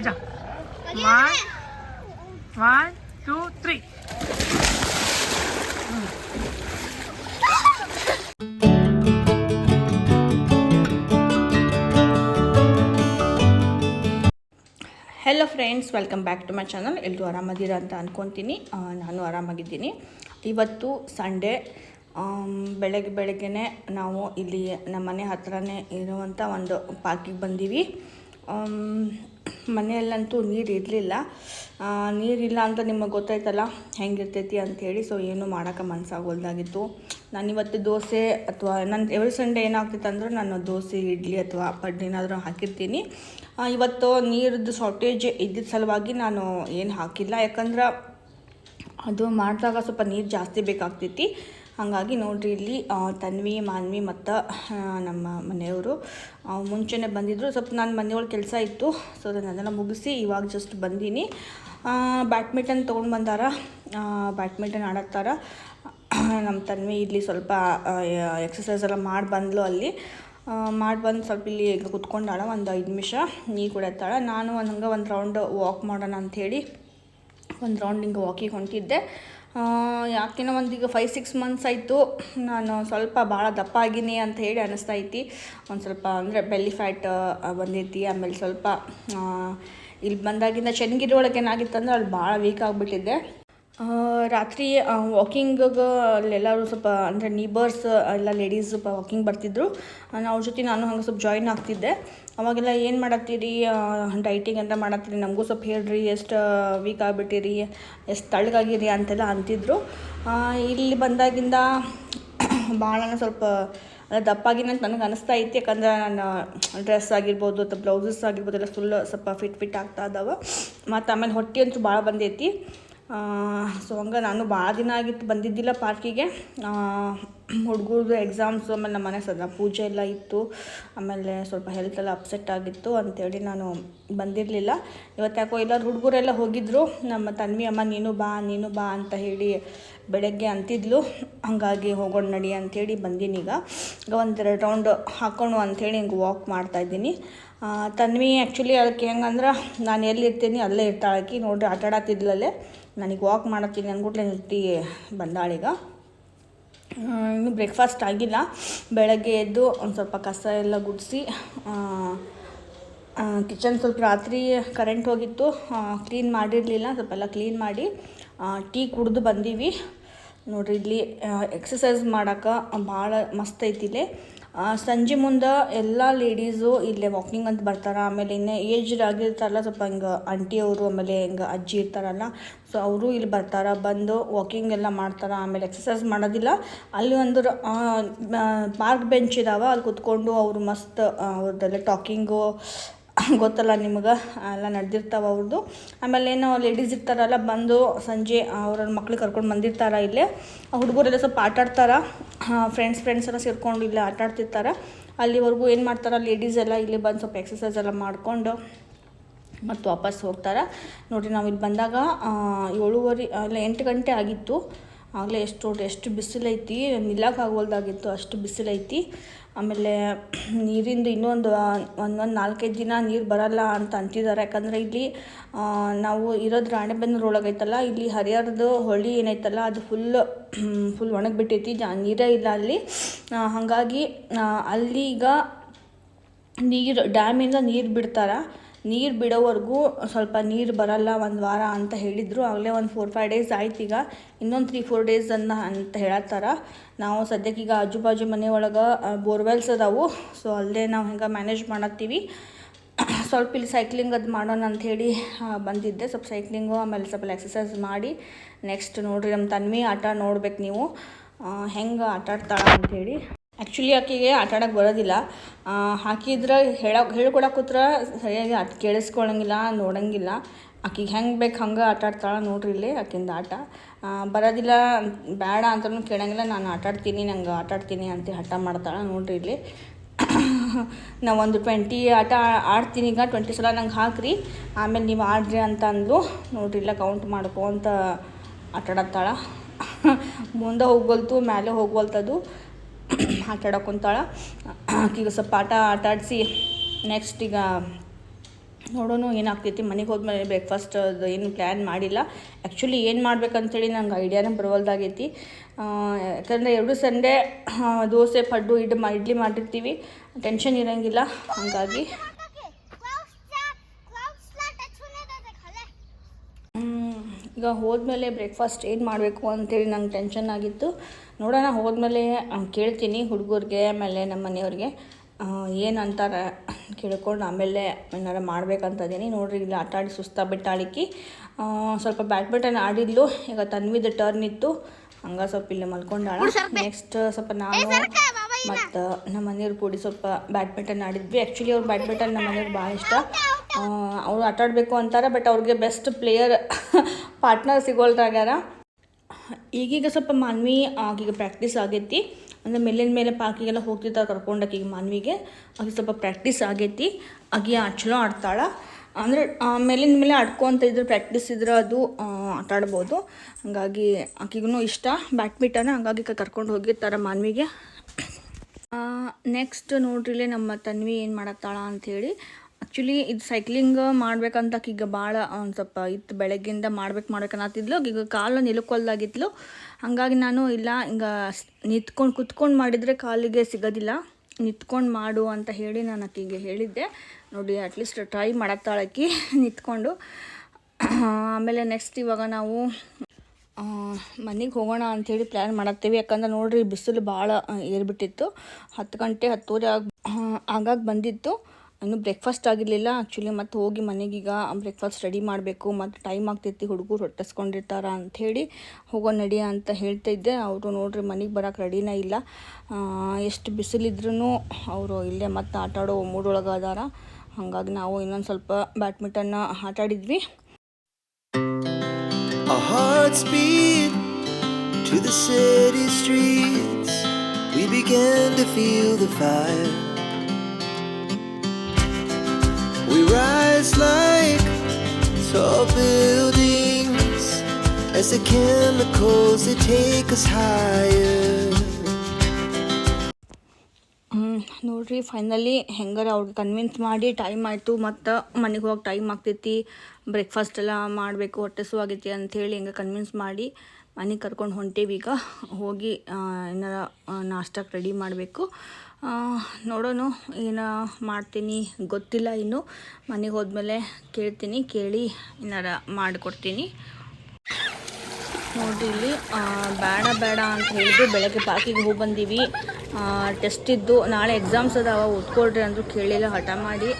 ಹಾಗೆ ಜಾ one one two three hello friends welcome back to my channel ಎಲ್ಲರೂ ಆರಾಮದಿರ ಅಂತ ಅಂದ್ಕೊತೀನಿ ನಾನು ಆರಾಮಾಗಿದ್ದೀನಿ. ಇವತ್ತು ಸಂಡೇ ಬೆಳಗ್ಗೆ ಬೆಳಗ್ಗೆನೆ ನಾವು ಇಲ್ಲಿ ನಮ್ಮ ಮನೆ ಹತ್ರನೇ ಇರುವಂಥ ಒಂದು ಪಾರ್ಕಿಗೆ ಬಂದೀವಿ. ಮನೆಯಲ್ಲಂತೂ ನೀರು ಇರಲಿಲ್ಲ. ನೀರಿಲ್ಲ ಅಂತ ನಿಮಗೆ ಗೊತ್ತಾಯ್ತಲ್ಲ? ಹೆಂಗಿರ್ತೈತಿ ಅಂಥೇಳಿ ಸೊ ಏನು ಮಾಡೋಕೆ ಮನಸ್ಸಾಗೋಲ್ದಾಗಿತ್ತು ನಾನು ಇವತ್ತು ದೋಸೆ ಅಥವಾ ನನ್ನ ಎವ್ರಿ ಸಂಡೇ ಏನಾಗ್ತಿತ್ತು ಅಂದ್ರೆ ನಾನು ದೋಸೆ, ಇಡ್ಲಿ ಅಥವಾ ಪಡ್ಡು ಏನಾದರೂ ಹಾಕಿರ್ತೀನಿ. ಇವತ್ತು ನೀರದ್ದು ಶಾರ್ಟೇಜ್ ಇದ್ದಿದ್ದ ಸಲುವಾಗಿ ನಾನು ಏನು ಹಾಕಿಲ್ಲ. ಯಾಕಂದ್ರೆ ಅದು ಮಾಡಿದಾಗ ಸ್ವಲ್ಪ ನೀರು ಜಾಸ್ತಿ ಬೇಕಾಗ್ತೈತಿ. ಹಾಗಾಗಿ ನೋಡಿರಿ ಇಲ್ಲಿ ತನ್ವಿ, ಮಾನ್ವಿ ಮತ್ತು ನಮ್ಮ ಮನೆಯವರು ಮುಂಚೆನೆ ಬಂದಿದ್ದರು ಸ್ವಲ್ಪ ನಾನು ಮನೆಯೊಳಗೆ ಕೆಲಸ ಇತ್ತು. ಸೊ ಅದನ್ನೆಲ್ಲ ಮುಗಿಸಿ ಇವಾಗ ಜಸ್ಟ್ ಬಂದೀನಿ. ಬ್ಯಾಡ್ಮಿಂಟನ್ ತೊಗೊಂಡು ಬಂದಾರ. ಬ್ಯಾಡ್ಮಿಂಟನ್ ಆಡತ್ತಾರ. ನಮ್ಮ ತನ್ವಿ ಇಲ್ಲಿ ಸ್ವಲ್ಪ ಎಕ್ಸಸೈಸ್ ಎಲ್ಲ ಮಾಡಿ ಬಂದ್ಲು ಅಲ್ಲಿ. ಮಾಡಿ ಬಂದು ಸ್ವಲ್ಪ ಇಲ್ಲಿ ಕುತ್ಕೊಂಡಾಳ, ಒಂದು ಐದು ನಿಮಿಷ ನೀರು ಕುಡಿಯತ್ತಾಳ ನಾನು ಒಂದು ಹಂಗೆ ಒಂದು ರೌಂಡ್ ವಾಕ್ ಮಾಡೋಣ ಅಂಥೇಳಿ ಒಂದು ರೌಂಡ್ ಹಿಂಗೆ ವಾಕಿಗೆ ಹೊಂಟಿದ್ದೆ. ಯಾಕೆನೋ ಒಂದು ಈಗ ಫೈವ್ ಸಿಕ್ಸ್ ಮಂತ್ಸ್ ಆಯಿತು. ನಾನು ಸ್ವಲ್ಪ ಭಾಳ ದಪ್ಪ ಆಗಿನಿ ಅಂತ ಹೇಳಿ ಅನ್ನಿಸ್ತಾ ಐತಿ. ಒಂದು ಸ್ವಲ್ಪ ಅಂದರೆ ಬೆಲ್ಲಿ ಫ್ಯಾಟ್ ಬಂದೈತಿ. ಆಮೇಲೆ ಸ್ವಲ್ಪ ಇಲ್ಲಿ ಬಂದಾಗಿಂದ ಚೆನ್ನಗಿರಿ ಒಳಗೆ ಅಲ್ಲಿ ಭಾಳ ವೀಕ್ ಆಗಿಬಿಟ್ಟಿದ್ದೆ ರಾತ್ರಿ ವಾಕಿಂಗಿಗೆ ಅಲ್ಲೆಲ್ಲರೂ ಸ್ವಲ್ಪ, ಅಂದರೆ ನೀಬರ್ಸ್ ಎಲ್ಲ ಲೇಡೀಸ್ ಸ್ವಲ್ಪ ವಾಕಿಂಗ್ ಬರ್ತಿದ್ರು. ಅವ್ರ ಜೊತೆ ನಾನು ಹಂಗೆ ಸ್ವಲ್ಪ ಜಾಯಿನ್ ಆಗ್ತಿದ್ದೆ. ಅವಾಗೆಲ್ಲ ಏನು ಮಾಡತ್ತೀರಿ? ಡೈಟಿಂಗ್ ಅಂತ ಮಾಡತ್ತೀರಿ? ನಮಗೂ ಸ್ವಲ್ಪ ಹೇಳ್ರಿ, ಎಷ್ಟು ವೀಕ್ ಆಗಿಬಿಟ್ಟಿರಿ? ಎಷ್ಟು ತಳ್ಳಗಾಗಿರಿ ಅಂತೆಲ್ಲ ಅಂತಿದ್ರು. ಇಲ್ಲಿ ಬಂದಾಗಿಂದ ಭಾಳ ಸ್ವಲ್ಪ ಅದೇ ದಪ್ಪಾಗಿನ ಅಂತ ನನಗೆ ಅನಿಸ್ತಾ ಐತಿ. ಯಾಕಂದ್ರೆ ನಾನು ಡ್ರೆಸ್ ಆಗಿರ್ಬೋದು ಅಥವಾ ಬ್ಲೌಸಸ್ ಆಗಿರ್ಬೋದು ಎಲ್ಲ ಫುಲ್ ಸ್ವಲ್ಪ ಫಿಟ್ ಫಿಟ್ ಆಗ್ತಾ ಇದ್ದಾವೆ ಮತ್ತು ಆಮೇಲೆ ಹೊಟ್ಟೆ ಅಂತೂ ಭಾಳ ಬಂದೈತಿ. ಸೊ ಹಂಗೆ ನಾನು ಭಾಳ ದಿನ ಆಗಿತ್ತು ಬಂದಿದ್ದಿಲ್ಲ ಪಾರ್ಕಿಗೆ. ಹುಡುಗರದು ಎಕ್ಸಾಮ್ಸ್ ಆಮೇಲೆ ನಮ್ಮ ಮನೆ ಸದಾ ಪೂಜೆ ಎಲ್ಲ ಇತ್ತು. ಆಮೇಲೆ ಸ್ವಲ್ಪ ಹೆಲ್ತ್ ಎಲ್ಲ ಅಪ್ಸೆಟ್ ಆಗಿತ್ತು ಅಂಥೇಳಿ ನಾನು ಬಂದಿರಲಿಲ್ಲ. ಇವತ್ತು ಯಾಕೋ ಎಲ್ಲರೂ ಹುಡುಗರೆಲ್ಲ ಹೋಗಿದ್ರು. ನಮ್ಮ ತನ್ವಿ, ಅಮ್ಮ, ನೀನು ಬಾ ನೀನು ಬಾ ಅಂತ ಹೇಳಿ ಬೆಳಗ್ಗೆ ಅಂತಿದ್ಲು. ಹಾಗಾಗಿ ಹೋಗೋಣ ನಡಿ ಅಂಥೇಳಿ ಬಂದೀನಿ ಈಗ. ಈಗ ಒಂದೆರಡು ರೌಂಡ್ ಹಾಕೋಣ ಅಂಥೇಳಿ ಹಿಂಗೆ ವಾಕ್ ಮಾಡ್ತಾಯಿದ್ದೀನಿ ತನ್ವಿ ಆ್ಯಕ್ಚುಲಿ ಅದಕ್ಕೆ ಹೆಂಗಂದ್ರೆ ನಾನು ಎಲ್ಲಿರ್ತೀನಿ ಅಲ್ಲೇ ಇರ್ತಾಳಕಿ ನೋಡಿರಿ ಆಟ ಆಡತ್ತಿದ್ಲಲ್ಲೇ ನನಗೆ ವಾಕ್ ಮಾಡತ್ತೀನಿ ಅಂದ್ಬಿಟ್ಲೆ ನಿಂತಿ ಬಂದಾಳೀಗ ಇನ್ನು ಬ್ರೇಕ್ಫಾಸ್ಟ್ ಆಗಿಲ್ಲ. ಬೆಳಗ್ಗೆ ಎದ್ದು ಒಂದು ಸ್ವಲ್ಪ ಕಸ ಎಲ್ಲ ಗುಡಿಸಿ ಕಿಚನ್ ಸ್ವಲ್ಪ ರಾತ್ರಿ ಕರೆಂಟ್ ಹೋಗಿತ್ತು. ಕ್ಲೀನ್ ಮಾಡಿರಲಿಲ್ಲ. ಸ್ವಲ್ಪ ಎಲ್ಲ ಕ್ಲೀನ್ ಮಾಡಿ ಟೀ ಕುಡಿದು ಬಂದೀವಿ. ನೋಡ್ರಿ ಇಲ್ಲಿ ಎಕ್ಸಸೈಸ್ ಮಾಡೋಕೆ ಭಾಳ ಮಸ್ತ್ ಐತಿ ಇಲ್ಲಿ. ಆ, ಸಂಜೆ ಮುಂದೆ ಎಲ್ಲ ಲೇಡೀಸು ಇಲ್ಲೇ ವಾಕಿಂಗ್ ಅಂತ ಬರ್ತಾರೆ. ಆಮೇಲೆ ಇನ್ನೇ ಏಜ್ಡ್ ಆಗಿರ್ತಾರಲ್ಲ, ಸ್ವಲ್ಪ ಹಿಂಗೆ ಆಂಟಿಯವರು ಆಮೇಲೆ ಹಿಂಗೆ ಅಜ್ಜಿ ಇರ್ತಾರಲ್ಲ ಸೊ ಅವರು ಇಲ್ಲಿ ಬರ್ತಾರೆ. ಬಂದು ವಾಕಿಂಗ್ ಎಲ್ಲ ಮಾಡ್ತಾರೆ. ಆಮೇಲೆ ಎಕ್ಸಸೈಸ್ ಮಾಡೋದಿಲ್ಲ. ಅಲ್ಲಿ ಒಂದು ಪಾರ್ಕ್ ಬೆಂಚ್ ಇದಾವೆ. ಅಲ್ಲಿ ಕುತ್ಕೊಂಡು ಅವರು ಮಸ್ತ್ ಅವ್ರದ್ದೆಲ್ಲ ಟಾಕಿಂಗು ಗೊತ್ತಲ್ಲ ನಿಮ್ಗೆ, ಎಲ್ಲ ನಡೆದಿರ್ತಾವೆ ಅವ್ರದ್ದು ಆಮೇಲೆ ಏನೋ ಲೇಡೀಸ್ ಇರ್ತಾರಲ್ಲ, ಬಂದು ಸಂಜೆ ಅವ್ರ ಮಕ್ಳಿಗೆ ಕರ್ಕೊಂಡು ಬಂದಿರ್ತಾರೆ ಇಲ್ಲೇ. ಹುಡುಗರೆಲ್ಲ ಸ್ವಲ್ಪ ಆಟ ಆಡ್ತಾರೆ. ಫ್ರೆಂಡ್ಸ್ ಫ್ರೆಂಡ್ಸ್ ಎಲ್ಲ ಸೇರ್ಕೊಂಡು ಇಲ್ಲೇ ಆಟ ಆಡ್ತಿರ್ತಾರೆ. ಅಲ್ಲಿವರೆಗೂ ಏನು ಮಾಡ್ತಾರೆ ಲೇಡೀಸ್ ಎಲ್ಲ ಇಲ್ಲಿ ಬಂದು ಸ್ವಲ್ಪ ಎಕ್ಸಸೈಸ್ ಎಲ್ಲ ಮಾಡಿಕೊಂಡು ಮತ್ತು ವಾಪಸ್ ಹೋಗ್ತಾರೆ. ನೋಡಿ ನಾವು ಇಲ್ಲಿ ಬಂದಾಗ ಏಳುವರೆ ಅಲ್ಲ ಎಂಟು ಗಂಟೆ ಆಗಿತ್ತು. ಆಗಲೇ ಎಷ್ಟು ಎಷ್ಟು ಬಿಸಿಲೈತಿ ನಿಲ್ಲಕ್ಕಾಗೋಲ್ದಾಗಿತ್ತು ಅಷ್ಟು ಬಿಸಿಲೈತಿ. ಆಮೇಲೆ ನೀರಿಂದು ಇನ್ನೊಂದು ಒಂದೊಂದು ನಾಲ್ಕೈದು ದಿನ ನೀರು ಬರಲ್ಲ ಅಂತ ಅಂತಿದ್ದಾರೆ ಯಾಕಂದರೆ ಇಲ್ಲಿ ನಾವು ಇರೋದು ರಾಣೆಬೆನ್ನೂರು ಒಳಗೆ ಐತಲ್ಲ ಇಲ್ಲಿ ಹರಿಹರದ ಹೊಳಿ ಏನೈತಲ್ಲ, ಅದು ಫುಲ್ ಫುಲ್ ಒಣಗಿಬಿಟ್ಟೈತಿ ಜಾ, ನೀರೇ ಇಲ್ಲ ಅಲ್ಲಿ. ಹಾಗಾಗಿ ಅಲ್ಲಿ ಈಗ ನೀರು, ಡ್ಯಾಮಿಂದ ನೀರು ಬಿಡ್ತಾರೆ. ನೀರು ಬಿಡೋವರೆಗೂ ಸ್ವಲ್ಪ ನೀರು ಬರಲ್ಲ ಒಂದು ವಾರ ಅಂತ ಹೇಳಿದರು. ಆಗಲೇ ಒಂದು ಫೋರ್ ಫೈವ್ ಡೇಸ್ ಆಯ್ತು ಈಗ. ಇನ್ನೊಂದು ತ್ರೀ ಫೋರ್ ಡೇಸ್ ಅನ್ನ ಅಂತ ಹೇಳತ್ತಾರ. ನಾವು ಸದ್ಯಕ್ಕೆ ಈಗ ಆಜು ಬಾಜು ಮನೆ ಒಳಗೆ ಬೋರ್ವೆಲ್ಸ್ ಅದಾವು. ಸೊ ಅಲ್ಲೇ ನಾವು ಹಿಂಗೆ ಮ್ಯಾನೇಜ್ ಮಾಡತ್ತೀವಿ ಸ್ವಲ್ಪ ಇಲ್ಲಿ ಸೈಕ್ಲಿಂಗ್ ಅದು ಮಾಡೋಣ ಅಂಥೇಳಿ ಬಂದಿದ್ದೆ. ಸ್ವಲ್ಪ ಸೈಕ್ಲಿಂಗು ಆಮೇಲೆ ಸ್ವಲ್ಪ ಎಕ್ಸಸೈಸ್ ಮಾಡಿ. ನೆಕ್ಸ್ಟ್ ನೋಡಿರಿ ನಮ್ಮ ತನ್ವಿ ಆಟ ನೋಡ್ಬೇಕು ನೀವು. ಹೆಂಗೆ ಆಟ ಆಡ್ತಾಳ ಅಂಥೇಳಿ ಆ್ಯಕ್ಚುಲಿ ಆಕೆಗೆ ಆಟ ಆಡೋಕೆ ಬರೋದಿಲ್ಲ. ಹಾಕಿದ್ರೆ ಹೇಳಕ್ಕೆ ಹೇಳ್ಕೊಡಕ್ಕೆ ಕೂತ್ರ ಸರಿಯಾಗಿ ಅದು ಕೇಳಿಸ್ಕೊಳಂಗಿಲ್ಲ, ನೋಡಂಗಿಲ್ಲ. ಆಕಿಗೆ ಹೆಂಗೆ ಬೇಕು ಹಂಗೆ ಆಟ ಆಡ್ತಾಳೆ ನೋಡ್ರಿ ಇಲ್ಲಿ ಆಕಿಂದ ಆಟ. ಬರೋದಿಲ್ಲ ಬೇಡ ಅಂತಲೂ ಕೇಳೋಂಗಿಲ್ಲ. ನಾನು ಆಟ ಆಡ್ತೀನಿ, ನಂಗೆ ಆಟ ಆಡ್ತೀನಿ ಅಂತ ಹಠ ಮಾಡ್ತಾಳೆ ನೋಡ್ರಿ ಇಲ್ಲಿ. ನಾವು ಒಂದು ಟ್ವೆಂಟಿ ಆಟ ಆಡ್ತೀನಿ, ಈಗ ಟ್ವೆಂಟಿ ಸಲ ನಂಗೆ ಹಾಕ್ರಿ. ಆಮೇಲೆ ನೀವು ಆಡ್ರಿ ಅಂತ ಅಂದ್ಲು. ನೋಡ್ರಿ ಇಲ್ಲ ಕೌಂಟ್ ಮಾಡ್ಕೊಂತ ಆಟಾಡತ್ತಾಳ ಮುಂದೆ ಹೋಗ್ಬಲ್ತು ಮೇಲೆ ಹೋಗ್ವಲ್ತದು. ಆಟ ಆಡಕ್ಕೆ ಕುಂತಾಳ ಈಗ ಸ್ವಲ್ಪ ಆಟ ಆಟ ಆಡಿಸಿ ನೆಕ್ಸ್ಟ್ ಈಗ ನೋಡೋಣ ಏನಾಗ್ತೈತಿ. ಮನೆಗೆ ಹೋದ್ಮೇಲೆ ಬ್ರೇಕ್ಫಾಸ್ಟ್ ಅದು ಏನು ಪ್ಲ್ಯಾನ್ ಮಾಡಿಲ್ಲ. ಆ್ಯಕ್ಚುಲಿ ಏನು ಮಾಡ್ಬೇಕಂತೇಳಿ ನಂಗೆ ಐಡಿಯಾನೇ ಬರವಲ್ದಾಗೈತಿ. ಯಾಕಂದರೆ ಎರಡು ಸಂಡೇ ದೋಸೆ, ಪಡ್ಡು, ಇಡ್ ಮಾ, ಇಡ್ಲಿ ಮಾಡಿರ್ತೀವಿ. ಟೆನ್ಷನ್ ಇರೋಂಗಿಲ್ಲ. ಹಾಗಾಗಿ ಈಗ ಹೋದ್ಮೇಲೆ ಬ್ರೇಕ್ಫಾಸ್ಟ್ ಏನು ಮಾಡಬೇಕು ಅಂತೇಳಿ ನಂಗೆ ಟೆನ್ಷನ್ ಆಗಿತ್ತು. ನೋಡೋಣ ಹೋದ್ಮೇಲೆ ಕೇಳ್ತೀನಿ ಹುಡುಗರಿಗೆ ಆಮೇಲೆ ನಮ್ಮ ಮನೆಯವ್ರಿಗೆ. ಏನು ಅಂತಾರೆ ಕೇಳ್ಕೊಂಡು ಆಮೇಲೆ ಏನಾರ ಮಾಡ್ಬೇಕಂತದೀನಿ. ನೋಡ್ರಿ ಇಲ್ಲಿ ಆಟ ಆಡಿ ಸುಸ್ತಾ ಬಿಟ್ಟಾಳಿಕ್ಕಿ ಸ್ವಲ್ಪ ಬ್ಯಾಡ್ಮಿಂಟನ್ ಆಡಿದ್ಲು. ಈಗ ತನ್ವಿದ ಟರ್ನ್ ಇತ್ತು. ಹಂಗೆ ಸ್ವಲ್ಪ ಇಲ್ಲಿ ಮಲ್ಕೊಂಡಾಳ. ನೆಕ್ಸ್ಟ್ ಸ್ವಲ್ಪ ನಾನು ಮತ್ತು ನಮ್ಮ ಮನೆಯವ್ರು ಕೂಡಿ ಸ್ವಲ್ಪ ಬ್ಯಾಡ್ಮಿಂಟನ್ ಆಡಿದ್ವಿ. ಆ್ಯಕ್ಚುಲಿ ಅವ್ರು ಬ್ಯಾಡ್ಮಿಂಟನ್ ನಮ್ಮ ಮನೆಯವ್ರಿಗೆ ಭಾಳ ಇಷ್ಟ. ಅವರು ಆಟಾಡಬೇಕು ಅಂತಾರೆ ಬಟ್ ಅವ್ರಿಗೆ ಬೆಸ್ಟ್ ಪ್ಲೇಯರ್ ಪಾರ್ಟ್ನರ್ ಸಿಗೋಲ್ದಾಗ್ಯಾರ. ಈಗೀಗ ಸ್ವಲ್ಪ ಮಾನ್ವಿ ಆಗೀಗ ಪ್ರಾಕ್ಟೀಸ್ ಆಗೈತಿ. ಅಂದರೆ ಮೇಲಿನ ಮೇಲೆ ಪಾಕಿಗೆಲ್ಲ ಹೋಗ್ತಿರ್ತಾರೆ ಕರ್ಕೊಂಡು ಆಕಿಗೆ ಮಾನ್ವಿಗೆ. ಆಕೆ ಸ್ವಲ್ಪ ಪ್ರಾಕ್ಟೀಸ್ ಆಗೈತಿ. ಆಕೆ ಚಲೋ ಆಡ್ತಾಳೆ. ಅಂದರೆ ಮೇಲಿನ ಮೇಲೆ ಆಡ್ಕೊಂತ ಇದ್ರೆ ಪ್ರಾಕ್ಟೀಸ್ ಇದ್ರೆ ಅದು ಆಟ ಆಡ್ಬೋದು. ಹಾಗಾಗಿ ಆಕಿಗೂ ಇಷ್ಟ. ಬ್ಯಾಡ್ಮಿಂಟನ್ ಹಂಗಾಗಿ ಕರ್ಕೊಂಡು ಹೋಗಿರ್ತಾರೆ ಮಾನ್ವಿಗೆ. ನೆಕ್ಸ್ಟ್ ನೋಡ್ರಿಲ್ಲೇ ನಮ್ಮ ತನ್ವಿ ಏನು ಮಾಡತ್ತಾಳ ಅಂಥೇಳಿ ಆ್ಯಕ್ಚುಲಿ ಇದು ಸೈಕ್ಲಿಂಗ್ ಮಾಡ್ಬೇಕಂತ ಈಗ ಭಾಳ ಒಂದು ಸ್ವಲ್ಪ ಇತ್ತು ಬೆಳಗ್ಗಿಂದ ಮಾಡ್ಬೇಕು ಮಾಡ್ಬೇಕನ್ನತ್ತಿದ್ಲು ಈಗ ಕಾಲು ನಿಲುಕೊಲ್ದಾಗಿತ್ತು ಹಾಗಾಗಿ ನಾನು ಇಲ್ಲ, ಹಿಂಗೆ ನಿಂತ್ಕೊಂಡು, ಕುತ್ಕೊಂಡು ಮಾಡಿದರೆ ಕಾಲಿಗೆ ಸಿಗೋದಿಲ್ಲ. ನಿಂತ್ಕೊಂಡು ಮಾಡು ಅಂತ ಹೇಳಿ ನಾನು ಆಕಿಗೆ ಹೇಳಿದ್ದೆ. ನೋಡಿ ಅಟ್ಲೀಸ್ಟ್ ಟ್ರೈ ಮಾಡತ್ತಾಳಕ್ಕಿ ನಿಂತ್ಕೊಂಡು. ಆಮೇಲೆ ನೆಕ್ಸ್ಟ್ ಇವಾಗ ನಾವು ಮನೆಗೆ ಹೋಗೋಣ ಅಂಥೇಳಿ ಪ್ಲ್ಯಾನ್ ಮಾಡತ್ತೀವಿ. ಯಾಕಂದ್ರೆ ನೋಡಿರಿ, ಬಿಸಿಲು ಭಾಳ ಏರ್ಬಿಟ್ಟಿತ್ತು. ಹತ್ತು ಗಂಟೆ ಹತ್ತುವರೆ ಆಗ ಆಗಾಗ ಬಂದಿತ್ತು. ಇನ್ನೂ ಬ್ರೇಕ್ಫಾಸ್ಟ್ ಆಗಿರಲಿಲ್ಲ. ಆ್ಯಕ್ಚುಲಿ ಮತ್ತೆ ಹೋಗಿ ಮನೆಗೀಗ ಬ್ರೇಕ್ಫಾಸ್ಟ್ ರೆಡಿ ಮಾಡಬೇಕು. ಮತ್ತು ಟೈಮ್ ಆಗ್ತೈತಿ ಹುಡುಗರು ಹೊಟ್ಟಿಸ್ಕೊಂಡಿರ್ತಾರ ಅಂಥೇಳಿ ಹೋಗೋ ನಡಿ ಅಂತ ಹೇಳ್ತಾ ಇದ್ದೆ. ಅವರು ನೋಡ್ರಿ ಮನೆಗೆ ಬರೋಕೆ ರೆಡಿನೇ ಇಲ್ಲ. ಎಷ್ಟು ಬಿಸಿಲಿದ್ರೂ ಅವರು ಇಲ್ಲೇ ಮತ್ತೆ ಆಟ ಆಡೋ ಮೂಡೊಳಗೆ ಅದಾರ ಹಾಗಾಗಿ ನಾವು ಇನ್ನೊಂದು ಸ್ವಲ್ಪ ಬ್ಯಾಡ್ಮಿಂಟನ್ನ ಆಟ ಆಡಿದ್ವಿ to the city streets. We began to feel the fire. Rise like tall buildings as the chemicals, they take us higher. ನೋಡ್ರಿ ಫೈನಲಿ ಹೆಂಗಾರ ಅವ್ರಿಗೆ ಕನ್ವಿನ್ಸ್ ಮಾಡಿ ಟೈಮ್ ಆಯಿತು, ಮತ್ತು ಮನೆಗೆ ಹೋಗಿ ಟೈಮ್ ಆಗ್ತೈತಿ. ಬ್ರೇಕ್ಫಾಸ್ಟ್ ಎಲ್ಲ ಮಾಡಬೇಕು, ಹೊಟ್ಟೆ ಆಗೈತಿ ಅಂಥೇಳಿ ಹಿಂಗೆ ಕನ್ವಿನ್ಸ್ ಮಾಡಿ ಮನೆಗೆ ಕರ್ಕೊಂಡು ಹೊಂಟೇವಿ ಈಗ. ಹೋಗಿ ಏನಾರ ನಾಷ್ಟಕ್ಕೆ ರೆಡಿ ಮಾಡಬೇಕು. ನೋಡೋಣ, ಏನು ಮಾಡ್ತೀನಿ ಗೊತ್ತಿಲ್ಲ ಇನ್ನು. ಮನೆಗೆ ಹೋದ್ಮೇಲೆ ಕೇಳ್ತೀನಿ, ಕೇಳಿ ಏನಾರ ಮಾಡಿಕೊಡ್ತೀನಿ. ನೋಡಿ ಇಲ್ಲಿ ಬೇಡ ಬೇಡ ಅಂತ ಹೇಳಿದ್ರು. ಬೆಳಗ್ಗೆ ಪಾರ್ಕಿಗೆ ಹೋಗಿ ಬಂದೀವಿ. ಟೆಸ್ಟ್ ಇದ್ದು, ನಾಳೆ ಎಕ್ಸಾಮ್ಸ್ ಅದಾವ, ಓದ್ಕೊಳ್ರಿ ಅಂದರು ಕೇಳಿಲ್ಲ, ಹಠ ಮಾಡಿ.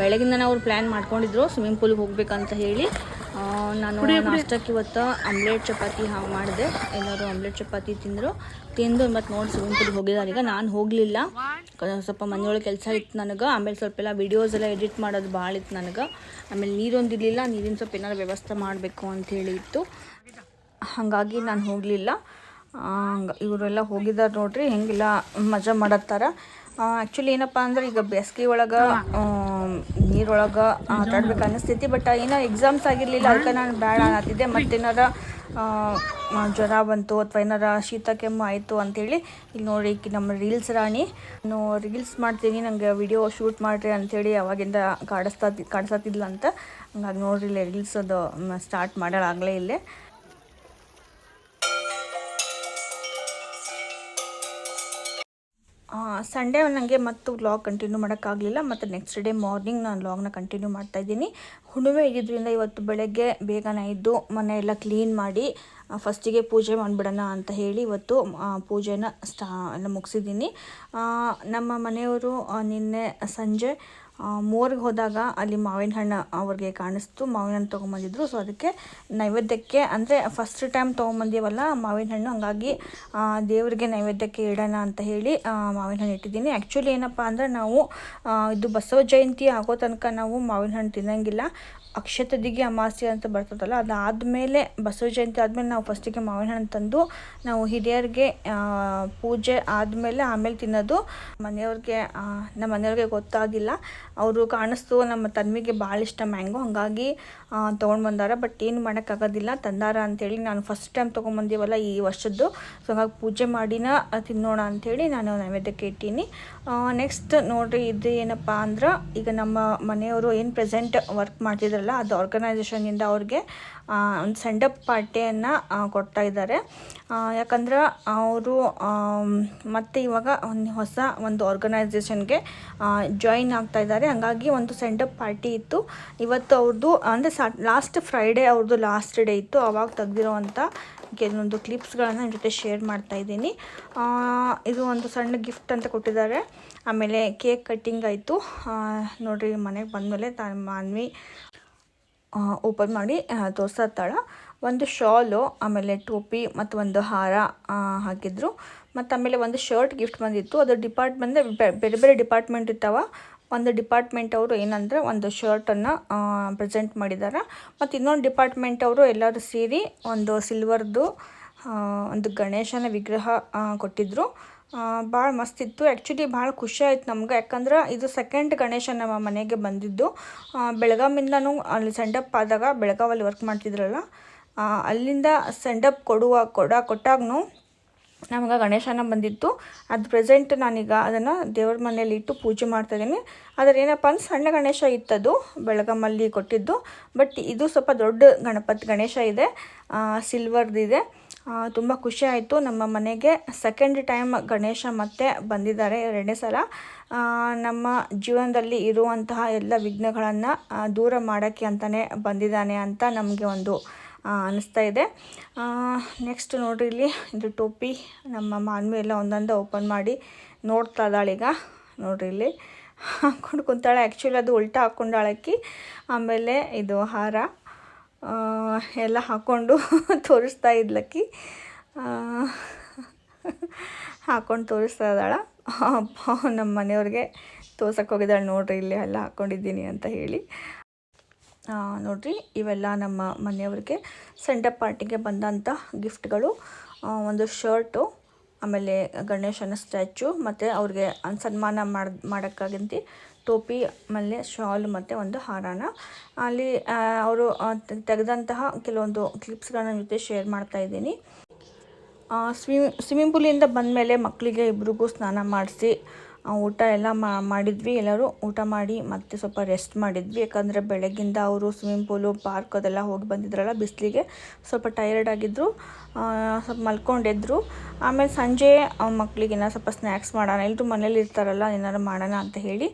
ಬೆಳಗಿಂದನೇ ಅವ್ರು ಪ್ಲ್ಯಾನ್ ಮಾಡ್ಕೊಂಡಿದ್ರು ಸ್ವಿಮ್ಮಿಂಗ್ ಪೂಲಿಗೆ ಹೋಗ್ಬೇಕಂತ ಹೇಳಿ. ನಾನು ನಾಷ್ಟಕ್ಕೆ ಇವತ್ತು ಆಮ್ಲೆಟ್ ಚಪಾತಿ ಹಾಗೆ ಮಾಡಿದೆ. ಎಲ್ಲರೂ ಆಮ್ಲೆಟ್ ಚಪಾತಿ ತಿಂದರು. ತಿಂದು ಮತ್ತು ನೋಡಿ ಸ್ವಿಮ್ಮಿಂಗ್ ಹೋಗಿದ್ದಾರೆ. ಈಗ ನಾನು ಹೋಗಲಿಲ್ಲ. ಸ್ವಲ್ಪ ಮನೆಯೊಳಗೆ ಕೆಲಸ ಇತ್ತು ನನಗೆ. ಆಮೇಲೆ ಸ್ವಲ್ಪ ಎಲ್ಲ ವಿಡಿಯೋಸ್ ಎಲ್ಲ ಎಡಿಟ್ ಮಾಡೋದು ಭಾಳ ಇತ್ತು ನನಗೆ. ಆಮೇಲೆ ನೀರೊಂದಿರಲಿಲ್ಲ ನೀರಿನ ಸ್ವಲ್ಪ ಏನಾದ್ರು ವ್ಯವಸ್ಥೆ ಮಾಡಬೇಕು ಅಂಥೇಳಿ ಇತ್ತು. ಹಾಗಾಗಿ ನಾನು ಹೋಗಲಿಲ್ಲ. ಇವರೆಲ್ಲ ಹೋಗಿದ್ದಾರೆ ನೋಡಿರಿ. ಹೆಂಗಿಲ್ಲ ಮಜಾ ಮಾಡತ್ತಾರ. ಆ್ಯಕ್ಚುಲಿ ಏನಪ್ಪ ಅಂದ್ರೆ ಈಗ ಬೇಸಿಗೆ ಒಳಗೆ ನೀರೊಳಗೆ ಆಟ ಆಡ್ಬೇಕು ಅನ್ನಿಸ್ತೈತಿ ಬಟ್ ಏನೋ ಎಕ್ಸಾಮ್ಸ್ ಆಗಿರಲಿಲ್ಲ, ಅದಕ್ಕೆ ನಾನು ಬೇಡ ಅನ್ನತ್ತಿದ್ದೆ. ಮತ್ತೇನಾರ ಜ್ವರ ಬಂತು ಅಥವಾ ಏನಾರ ಶೀತ ಕೆಮ್ಮು ಆಯಿತು ಅಂಥೇಳಿ ಇಲ್ಲಿ ನೋಡಿ ನಮ್ಮ ರೀಲ್ಸ್ ರಾಣಿ. ನಾನು ರೀಲ್ಸ್ ಮಾಡ್ತೀನಿ ನನಗೆ ವಿಡಿಯೋ ಶೂಟ್ ಮಾಡಿರಿ ಅಂಥೇಳಿ ಅವಾಗಿಂದ ಕಾಡಿಸ್ತಾ ಕಾಡಿಸತ್ತಿಲ್ಲ ಅಂತ. ಹಂಗಾಗಿ ನೋಡ್ರಿ ಇಲ್ಲಿ ರೀಲ್ಸ್ ಅದು ಸ್ಟಾರ್ಟ್ ಮಾಡೋಳಾಗಲೇ ಇಲ್ಲೇ. ಸಂಡೇ ನನಗೆ ಮತ್ತು ವ್ಲಾಗ್ ಕಂಟಿನ್ಯೂ ಮಾಡೋಕ್ಕಾಗಲಿಲ್ಲ, ಮತ್ತು ನೆಕ್ಸ್ಟ್ ಡೇ ಮಾರ್ನಿಂಗ್ ನಾನು ವ್ಲಾಗ್ನ ಕಂಟಿನ್ಯೂ ಮಾಡ್ತಾ ಇದ್ದೀನಿ. ಹುಣ್ಣಿಮೆ ಇದ್ದಿದ್ದರಿಂದ ಇವತ್ತು ಬೆಳಗ್ಗೆ ಬೇಗನೆ ಎದ್ದು ಮನೆ ಎಲ್ಲ ಕ್ಲೀನ್ ಮಾಡಿ ಫಸ್ಟಿಗೆ ಪೂಜೆ ಮಾಡಿಬಿಡೋಣ ಅಂತ ಹೇಳಿ ಇವತ್ತು ಪೂಜೆನ ಸ್ಟಾ, ಮುಗಿಸಿದ್ದೀನಿ. ನಮ್ಮ ಮನೆಯವರು ನಿನ್ನೆ ಸಂಜೆ ಮೂವರ್ಗೆ ಹೋದಾಗ ಅಲ್ಲಿ ಮಾವಿನ ಹಣ್ಣು ಅವ್ರಿಗೆ ಕಾಣಿಸ್ತು, ಮಾವಿನ ಹಣ್ಣು ತೊಗೊಂಬಂದಿದ್ರು. ಸೊ ಅದಕ್ಕೆ ನೈವೇದ್ಯಕ್ಕೆ, ಅಂದರೆ ಫಸ್ಟ್ ಟೈಮ್ ತೊಗೊಂಬಂದೀವಲ್ಲ, ಮಾವಿನ ಹಣ್ಣು. ಹಾಗಾಗಿ ದೇವರಿಗೆ ನೈವೇದ್ಯಕ್ಕೆ ಇಡೋಣ ಅಂತ ಹೇಳಿ ಮಾವಿನ ಹಣ್ಣು ಇಟ್ಟಿದ್ದೀನಿ. ಆ್ಯಕ್ಚುಲಿ ಏನಪ್ಪ ಅಂದರೆ ನಾವು ಇದು ಬಸವ ಜಯಂತಿ ಆಗೋ ತನಕ ನಾವು ಮಾವಿನ ಹಣ್ಣು ತಿನ್ನಂಗಿಲ್ಲ. ಅಕ್ಷಯ ಅಮಾಸ್ಯೆ ಅಂತ ಬರ್ತದಲ್ಲ, ಅದಾದಮೇಲೆ ಬಸವ ಜಯಂತಿ ಆದಮೇಲೆ ನಾವು ಫಸ್ಟಿಗೆ ಮಾವಿನ ಹಣ್ಣು ತಂದು, ನಾವು ಹಿರಿಯರಿಗೆ ಪೂಜೆ ಆದಮೇಲೆ ಆಮೇಲೆ ತಿನ್ನೋದು. ಮನೆಯವ್ರಿಗೆ ನಮ್ಮ ಮನೆಯವ್ರಿಗೆ ಗೊತ್ತಾಗಿಲ್ಲ. ಅವರು ಕಾಣಿಸ್ತು, ನಮ್ಮ ತನ್ಮಿಗೆ ಭಾಳ ಇಷ್ಟ ಮ್ಯಾಂಗೋ, ಹಾಗಾಗಿ ತೊಗೊಂಡು ಬಂದಾರ. ಬಟ್ ಏನು ಮಾಡೋಕ್ಕಾಗೋದಿಲ್ಲ ತಂದಾರ ಅಂಥೇಳಿ ನಾನು ಫಸ್ಟ್ ಟೈಮ್ ತೊಗೊಂಬಂದೀವಲ್ಲ ಈ ವರ್ಷದ್ದು. ಸೊ ಹಾಗಾಗಿ ಪೂಜೆ ಮಾಡಿನ ತಿನ್ನೋಣ ಅಂಥೇಳಿ ನಾನು ನೈವೇದ್ಯಕ್ಕೆ ಇಟ್ಟೀನಿ. ನೆಕ್ಸ್ಟ್ ನೋಡಿರಿ, ಇದು ಏನಪ್ಪ ಅಂದ್ರೆ, ಈಗ ನಮ್ಮ ಮನೆಯವರು ಏನು ಪ್ರೆಸೆಂಟ್ ವರ್ಕ್ ಮಾಡ್ತಿದ್ರಲ್ಲ ಅದು ಆರ್ಗನೈಸೇಷನಿಂದ ಅವ್ರಿಗೆ ಒಂದು ಸೆಂಡಪ್ ಪಾರ್ಟಿಯನ್ನು ಕೊಡ್ತಾ ಇದ್ದಾರೆ. ಯಾಕಂದ್ರೆ ಅವರು ಮತ್ತೆ ಇವಾಗ ಒಂದು ಹೊಸ ಒಂದು ಆರ್ಗನೈಸೇಷನ್ಗೆ ಜಾಯಿನ್ ಆಗ್ತಾ ಇದ್ದಾರೆ. ಹಾಗಾಗಿ ಒಂದು ಸೆಂಡಪ್ ಪಾರ್ಟಿ ಇತ್ತು. ಇವತ್ತು ಅವ್ರದ್ದು ಅಂದರೆ ಸಾ ಲಾಸ್ಟ್ ಫ್ರೈಡೇ ಅವ್ರದ್ದು ಲಾಸ್ಟ್ ಡೇ ಇತ್ತು. ಅವಾಗ ತೆಗ್ದಿರೋವಂಥ ಕೆಲವೊಂದು ಕ್ಲಿಪ್ಸ್ಗಳನ್ನು ನನ್ನ ಜೊತೆ ಶೇರ್ ಮಾಡ್ತಾ ಇದ್ದೀನಿ. ಇದು ಒಂದು ಸಣ್ಣ ಗಿಫ್ಟ್ ಅಂತ ಕೊಟ್ಟಿದ್ದಾರೆ. ಆಮೇಲೆ ಕೇಕ್ ಕಟ್ಟಿಂಗ್ ಆಯಿತು. ನೋಡಿರಿ ಮನೆಗೆ ಬಂದಮೇಲೆ ತಮ್ಮ ಮಾನ್ವಿ ಓಪನ್ ಮಾಡಿ ತೋರ್ಸತ್ತಾಳ ಒಂದು ಶಾಲು ಆಮೇಲೆ ಟೋಪಿ ಮತ್ತು ಒಂದು ಹಾರ ಹಾಕಿದ್ರು. ಮತ್ತು ಆಮೇಲೆ ಒಂದು ಶರ್ಟ್ ಗಿಫ್ಟ್ ಬಂದಿತ್ತು. ಅದು ಡಿಪಾರ್ಟ್ಮೆಂಟ್ ಬೇರೆ ಬೇರೆ ಡಿಪಾರ್ಟ್ಮೆಂಟ್ ಇರ್ತಾವ ಒಂದು ಡಿಪಾರ್ಟ್ಮೆಂಟ್ ಅವರು ಏನಂದ್ರೆ ಒಂದು ಶರ್ಟನ್ನು ಪ್ರೆಸೆಂಟ್ ಮಾಡಿದ್ದಾರೆ ಮತ್ತು ಇನ್ನೊಂದು ಡಿಪಾರ್ಟ್ಮೆಂಟ್ ಅವರು ಎಲ್ಲರೂ ಸೇರಿ ಒಂದು ಸಿಲ್ವರ್ದು ಒಂದು ಗಣೇಶನ ವಿಗ್ರಹ ಆ, ಕೊಟ್ಟಿದ್ರು ಮಸ್ತ್ ಇತ್ತು. ಆ್ಯಕ್ಚುಲಿ ಭಾಳ ಖುಷಿ ಆಯ್ತು ನಮ್ಗೆ. ಯಾಕಂದ್ರೆ ಇದು ಸೆಕೆಂಡ್ ಗಣೇಶ ನಮ್ಮ ಮನೆಗೆ ಬಂದಿದ್ದು. ಬೆಳಗಾವಿಂದನೂ ಅಲ್ಲಿ ಸೆಂಡಪ್ ಆದಾಗ ಬೆಳಗಾವಲ್ಲಿ ವರ್ಕ್ ಮಾಡ್ತಿದ್ರಲ್ಲ ಅಲ್ಲಿಂದ ಸೆಂಡಪ್ ಕೊಡುವ, ಕೊಡ ಕೊಟ್ಟಾಗೂ ನಮಗೆ ಗಣೇಶನ ಬಂದಿತ್ತು. ಅದು ಪ್ರೆಸೆಂಟ್ ನಾನೀಗ ಅದನ್ನು ದೇವ್ರ ಮನೆಯಲ್ಲಿ ಇಟ್ಟು ಪೂಜೆ ಮಾಡ್ತಾಯಿದ್ದೀನಿ ಆದರೆ ಏನಪ್ಪ ಅಂದ್ರೆ ಸಣ್ಣ ಗಣೇಶ ಇತ್ತದು, ಬೆಳಗಾಮಲ್ಲಿ ಕೊಟ್ಟಿದ್ದು. ಬಟ್ ಇದು ಸ್ವಲ್ಪ ದೊಡ್ಡ ಗಣಪತಿ ಗಣೇಶ ಇದೆ. ಸಿಲ್ವರ್ದಿದೆ ತುಂಬ ಖುಷಿ ಆಯಿತು. ನಮ್ಮ ಮನೆಗೆ ಸೆಕೆಂಡ್ ಟೈಮ್ ಗಣೇಶ ಮತ್ತೆ ಬಂದಿದ್ದಾರೆ ಎರಡನೇ ಸಲ. ನಮ್ಮ ಜೀವನದಲ್ಲಿ ಇರುವಂತಹ ಎಲ್ಲ ವಿಘ್ನಗಳನ್ನು ದೂರ ಮಾಡೋಕ್ಕೆ ಅಂತಲೇ ಬಂದಿದ್ದಾನೆ ಅಂತ ನಮಗೆ ಒಂದು ಅನಿಸ್ತಾ ಇದೆ. ನೆಕ್ಸ್ಟ್ ನೋಡಿರಿ ಇಲ್ಲಿ ಇದು ಟೋಪಿ ನಮ್ಮ ಮಾನ್ವಿ ಎಲ್ಲ ಒಂದೊಂದು ಓಪನ್ ಮಾಡಿ ನೋಡ್ತಾ ಇದ್ದಾಳೀಗ ನೋಡಿರಿ ಇಲ್ಲಿ ಹಾಕ್ಕೊಂಡು ಕುಂತಾಳೆ. ಆ್ಯಕ್ಚುಲಿ ಅದು ಉಲ್ಟಾ ಹಾಕ್ಕೊಂಡಾಳಕ್ಕಿ ಆಮೇಲೆ ಇದು ಹಾರ. ಎಲ್ಲ ಹಾಕ್ಕೊಂಡು ತೋರಿಸ್ತಾ ಇದ್ಲಕ್ಕಿ. ಹಾಕ್ಕೊಂಡು ತೋರಿಸ್ತಾ ಇದ್ದಾಳ. ನಮ್ಮ ಮನೆಯವ್ರಿಗೆ ತೋರ್ಸಕ್ಕೆ ಹೋಗಿದ್ದಾಳೆ ನೋಡ್ರಿ, ಇಲ್ಲಿ ಎಲ್ಲ ಹಾಕ್ಕೊಂಡಿದ್ದೀನಿ ಅಂತ ಹೇಳಿ. ನೋಡ್ರಿ, ಇವೆಲ್ಲ ನಮ್ಮ ಮನೆಯವ್ರಿಗೆ ಸೆಂಟರ್ ಪಾರ್ಟಿಗೆ ಬಂದಂಥ ಗಿಫ್ಟ್ಗಳು. ಒಂದು ಶರ್ಟು, ಆಮೇಲೆ ಗಣೇಶನ ಸ್ಟ್ಯಾಚು, ಮತ್ತು ಅವ್ರಿಗೆ ಸನ್ಮಾನ ಮಾಡಿ, ಮಾಡೋಕ್ಕಾಗಂತ ಟೋಪಿ ಆಮೇಲೆ ಶಾಲ್ ಮತ್ತು ಒಂದು ಹಾರನ. ಅಲ್ಲಿ ಅವರು ತೆಗೆದಂತಹ ಕೆಲವೊಂದು ಕ್ಲಿಪ್ಸ್ಗಳನ್ನ ಜೊತೆ ಶೇರ್ ಮಾಡ್ತಾ ಇದ್ದೀನಿ. ಸ್ವಿಮ್, ಸ್ವಿಮ್ಮಿಂಗ್ ಪೂಲಿಂದ ಬಂದಮೇಲೆ ಮಕ್ಕಳಿಗೆ ಇಬ್ರಿಗೂ ಸ್ನಾನ ಮಾಡಿಸಿ ಊಟ ಎಲ್ಲ ಮಾಡಿದ್ವಿ. ಎಲ್ಲರೂ ಊಟ ಮಾಡಿ ಮತ್ತೆ ಸ್ವಲ್ಪ ರೆಸ್ಟ್ ಮಾಡಿದ್ವಿ. ಯಾಕಂದರೆ ಬೆಳಗ್ಗಿಂದ ಅವರು ಸ್ವಿಮ್ಮಿಂಗ್ ಪೂಲು, ಪಾರ್ಕ್ ಅದೆಲ್ಲ ಹೋಗಿ ಬಂದಿದ್ರಲ್ಲ ಬಿಸಿಲಿಗೆ. ಸ್ವಲ್ಪ ಟೈರ್ಡ್ ಆಗಿದ್ದರು ಸ್ವಲ್ಪ ಮಲ್ಕೊಂಡಿದ್ರು. ಆಮೇಲೆ ಸಂಜೆ ಮಕ್ಕಳಿಗೆ ಏನೋ ಸ್ವಲ್ಪ ಸ್ನ್ಯಾಕ್ಸ್ ಮಾಡೋಣ ಎಲ್ಲರೂ ಮನೇಲಿ ಇರ್ತಾರಲ್ಲ ಏನಾರು ಮಾಡೋಣ ಅಂತ ಹೇಳಿ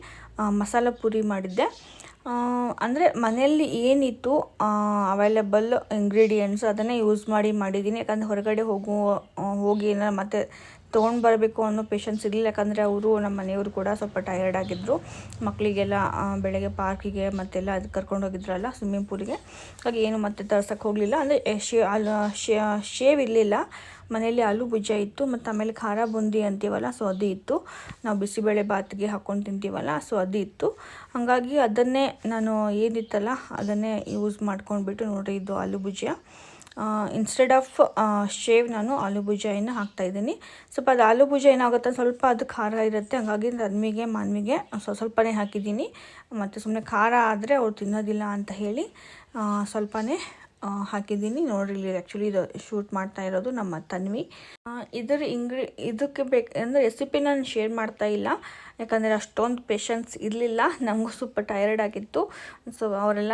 ಮಸಾಲ ಪೂರಿ ಮಾಡಿದ್ದೆ. ಅಂದರೆ ಮನೆಯಲ್ಲಿ ಏನಿತ್ತು ಅವೈಲೇಬಲ್ ಇಂಗ್ರೀಡಿಯೆಂಟ್ಸ್ ಅದನ್ನೇ ಯೂಸ್ ಮಾಡಿ ಮಾಡಿದ್ದೀನಿ. ಯಾಕಂದರೆ ಹೊರಗಡೆ ಹೋಗೋ ಹೋಗಿ ಏನಾರು ಮತ್ತೆ ತೊಗೊಂಡು ಬರಬೇಕು ಅನ್ನೋ ಪೇಷನ್ಸ್ ಇರಲಿಲ್ಲ. ಯಾಕಂದರೆ ಅವರು ನಮ್ಮ ಮನೆಯವರು ಕೂಡ ಸ್ವಲ್ಪ ಟಯರ್ಡ್ ಆಗಿದ್ದರು ಮಕ್ಕಳಿಗೆಲ್ಲ ಬೆಳಗ್ಗೆ ಪಾರ್ಕಿಗೆ ಮತ್ತೆಲ್ಲ ಅದು ಕರ್ಕೊಂಡು ಹೋಗಿದ್ರಲ್ಲ ಸ್ವಿಮ್ಮಿಂಗ್ ಪೂಲಿಗೆ ಹಾಗೆ ಏನು ಮತ್ತೆ ತರ್ಸಕ್ಕೆ ಹೋಗಲಿಲ್ಲ. ಅಂದರೆ ಶೇ ಅಲ್ಲ ಶೇವ್ ಇರಲಿಲ್ಲ. ಮನೆಯಲ್ಲಿ ಆಲೂ ಭುಜ ಇತ್ತು, ಮತ್ತು ಆಮೇಲೆ ಖಾರ ಬುಂದಿ ಅಂತೀವಲ್ಲ, ಸೊ ಅದು ಇತ್ತು. ನಾವು ಬಿಸಿಬೇಳೆ ಬಾತ್ಗೆ ಹಾಕ್ಕೊಂಡು ತಿಂತೀವಲ್ಲ, ಸೊ ಅದು ಇತ್ತು. ಹಾಗಾಗಿ ಅದನ್ನೇ ನಾನು ಏನಿತ್ತಲ್ಲ, ಅದನ್ನೇ ಯೂಸ್ ಮಾಡ್ಕೊಂಡ್ಬಿಟ್ಟು ನೋಡಿ ಇದು ಆಲೂ ಭುಜಿಯ ಇನ್ಸ್ಟೆಡ್ ಆಫ್ ಶೇವ್ ನಾನು ಆಲೂ ಹಾಕ್ತಾ ಇದ್ದೀನಿ. ಸ್ವಲ್ಪ ಅದು ಆಲೂ ಭುಜ ಏನಾಗುತ್ತೆ ಸ್ವಲ್ಪ ಅದು ಖಾರ ಇರುತ್ತೆ. ಹಾಗಾಗಿ ರನ್ಮಿಗೆ ಮಾನ್ವಿಗೆ ಸ್ವಲ್ಪ ಸ್ವಲ್ಪನೇ ಹಾಕಿದ್ದೀನಿ. ಮತ್ತು ಸುಮ್ಮನೆ ಖಾರ ಆದರೆ ಅವ್ರು ತಿನ್ನೋದಿಲ್ಲ ಅಂತ ಹೇಳಿ ಸ್ವಲ್ಪನೇ ಹಾಕಿದ್ದೀನಿ. ನೋಡ್ರಿ, ಇಲ್ಲಿ ಆ್ಯಕ್ಚುಲಿ ಇದು ಶೂಟ್ ಮಾಡ್ತಾ ಇರೋದು ನಮ್ಮ ತನ್ವಿ. ಇದರ ಇಂಗ್ರಿ ಇದಕ್ಕೆ ಬೇಕು, ಅಂದರೆ ರೆಸಿಪಿ ನಾನು ಶೇರ್ ಮಾಡ್ತಾ ಇಲ್ಲ. ಯಾಕಂದರೆ ಅಷ್ಟೊಂದು ಪೇಷನ್ಸ್ ಇರಲಿಲ್ಲ. ನಮಗೂ ಸ್ವಲ್ಪ ಟೈರ್ಡ್ ಆಗಿತ್ತು. ಸೊ ಅವರೆಲ್ಲ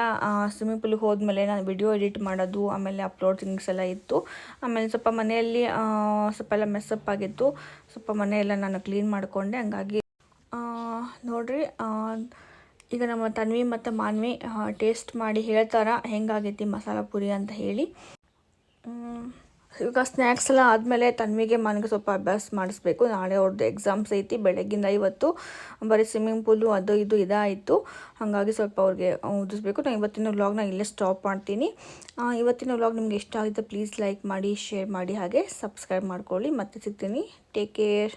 ಸ್ವಿಮ್ಮಿಂಗ್ ಪೂಲಿಗೆ ಹೋದ್ಮೇಲೆ ನಾನು ವಿಡಿಯೋ ಎಡಿಟ್ ಮಾಡೋದು, ಆಮೇಲೆ ಅಪ್ಲೋಡ್ ಥಿಂಗ್ಸ್ ಎಲ್ಲ ಇತ್ತು. ಆಮೇಲೆ ಸ್ವಲ್ಪ ಮನೆಯಲ್ಲಿ ಸ್ವಲ್ಪ ಎಲ್ಲ ಮೆಸ್ಸಪ್ ಆಗಿತ್ತು. ಸ್ವಲ್ಪ ಮನೆಯೆಲ್ಲ ನಾನು ಕ್ಲೀನ್ ಮಾಡಿಕೊಂಡೆ. ಹಂಗಾಗಿ ನೋಡಿರಿ ಈಗ ನಮ್ಮ ತನ್ವಿ ಮತ್ತು ಮಾನ್ವಿ ಟೇಸ್ಟ್ ಮಾಡಿ ಹೇಳ್ತಾರ, ಹೆಂಗಾಗೈತಿ ಮಸಾಲ ಪುರಿ ಅಂತ ಹೇಳಿ. ಈಗ ಸ್ನ್ಯಾಕ್ಸ್ ಎಲ್ಲ ಆದಮೇಲೆ ತನ್ವಿಗೆ ಮನೆಗೆ ಸ್ವಲ್ಪ ಅಭ್ಯಾಸ ಮಾಡಿಸ್ಬೇಕು. ನಾಳೆ ಅವ್ರದ್ದು ಎಕ್ಸಾಮ್ಸ್ ಐತಿ, ಬೆಳಗ್ಗಿಂದ ಇವತ್ತು ಬರೀ ಸ್ವಿಮ್ಮಿಂಗ್ ಪೂಲು ಅದು ಇದು ಇದಾಯಿತು. ಹಾಗಾಗಿ ಸ್ವಲ್ಪ ಅವ್ರಿಗೆ ಓದಿಸ್ಬೇಕು. ನಾನು ಇವತ್ತಿನ ವ್ಲಾಗ್ನ ಇಲ್ಲೇ ಸ್ಟಾಪ್ ಮಾಡ್ತೀನಿ. ಇವತ್ತಿನ ವ್ಲಾಗ್ ನಿಮ್ಗೆ ಇಷ್ಟ ಆಗಿದೆ ಪ್ಲೀಸ್ ಲೈಕ್ ಮಾಡಿ ಶೇರ್ ಮಾಡಿ, ಹಾಗೆ ಸಬ್ಸ್ಕ್ರೈಬ್ ಮಾಡ್ಕೊಳ್ಳಿ. ಮತ್ತೆ ಸಿಗ್ತೀನಿ. Take care